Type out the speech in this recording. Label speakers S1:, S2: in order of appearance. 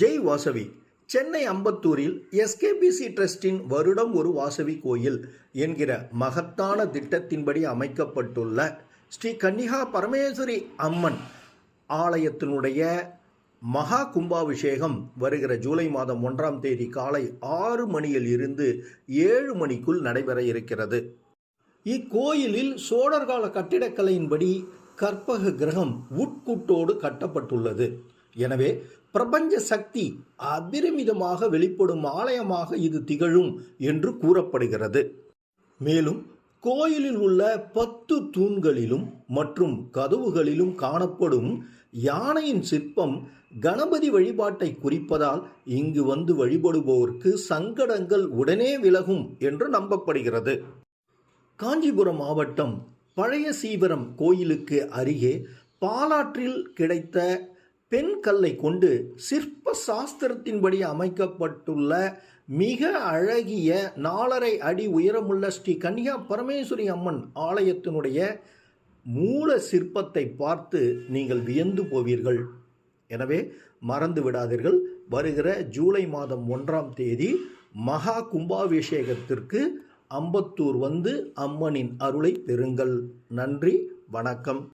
S1: ஜெய் வாசவி. சென்னை அம்பத்தூரில் எஸ்கேபிசி ட்ரஸ்டின் வருடம் ஒரு வாசவி கோயில் என்கிற மகத்தான திட்டத்தின்படி அமைக்கப்பட்டுள்ள ஸ்ரீ கன்னிகா பரமேஸ்வரி அம்மன் ஆலயத்தினுடைய மகா கும்பாபிஷேகம் வருகிற ஜூலை மாதம் ஒன்றாம் தேதி காலை ஆறு மணியில் இருந்து ஏழு மணிக்குள் நடைபெற இருக்கிறது. இக்கோயிலில் சோழர்கால கட்டிடக்கலையின்படி கற்பக கிரகம் உட்குட்டோடு கட்டப்பட்டுள்ளது. எனவே பிரபஞ்ச சக்தி அபிரமிதமாக வெளிப்படும் ஆலயமாக இது திகழும் என்று கூறப்படுகிறது. மேலும் கோயிலில் உள்ள பத்து தூண்களிலும் மற்றும் கதவுகளிலும் காணப்படும் யானையின் சிற்பம் கணபதி வழிபாட்டை குறிப்பதால் இங்கு வந்து வழிபடுபவருக்கு சங்கடங்கள் உடனே விலகும் என்று நம்பப்படுகிறது. காஞ்சிபுரம் மாவட்டம் பழைய சீவரம் கோயிலுக்கு அருகே பாலாற்றில் கிடைத்த பெண் கல்லை கொண்டு சிற்ப சாஸ்திரத்தின்படி அமைக்கப்பட்டுள்ள மிக அழகிய நாலரை அடி உயரமுள்ள ஸ்ரீ கன்னிகா பரமேஸ்வரி அம்மன் ஆலயத்தினுடைய மூல சிற்பத்தை பார்த்து நீங்கள் வியந்து போவீர்கள். எனவே மறந்து விடாதீர்கள். வருகிற ஜூலை மாதம் ஒன்றாம் தேதி மகா கும்பாபிஷேகத்திற்கு அம்பத்தூர் வந்து அம்மனின் அருளை பெறுங்கள். நன்றி வணக்கம்.